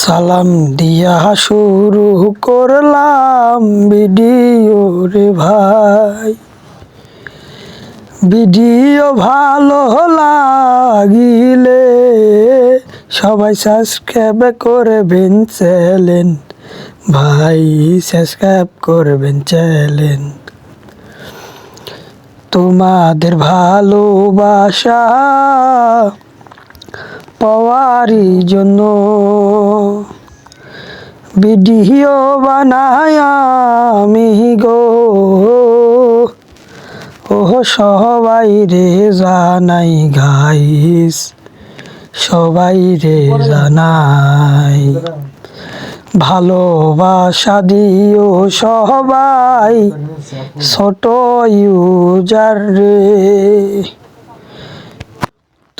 সালাম দিয়া শুরু করলাম ভিডিও রে ভাই। ভিডিও ভালো লাগিলে সবাই সাবস্ক্রাইব করবেন চ্যানেল। ভাই সাবস্ক্রাইব করবেন চ্যানেল। তোমাদের ভালোবাসা পাওয়ারই জন্য ভিডিও বানাই আমি গো। ও সবাই রে জানাই গাইস, সবাই রে জানাই। ভালোবাসা দিও সবাই, ছোট ইউজার রে।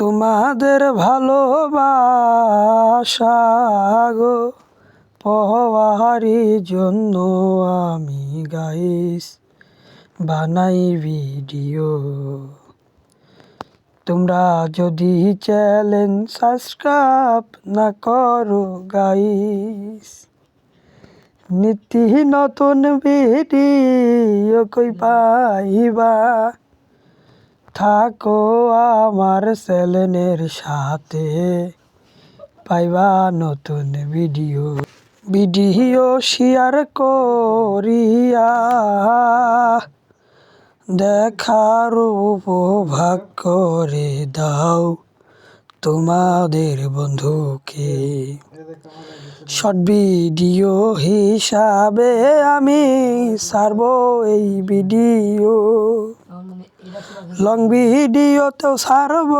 তোমাদের ভালোবাসা গো পাওয়ারই জন্য আমি গাইস বানাই ভিডিও। তোমরা যদি চ্যানেল সাবস্ক্রাইব না করো গাইস নীতি নতুন ভিডিও কই পাইবা? থাকো আমার চ্যানেলের সাথে। পাইবা নতুন ভিডিও। ভিডিও শেয়ার করিয়া দেখার উপভাগ করে দাও তোমাদের বন্ধুকে। শর্ট ভিডিও হিসাবে আমি সারব এই ভিডিও। লং ভিডিওতেও সারব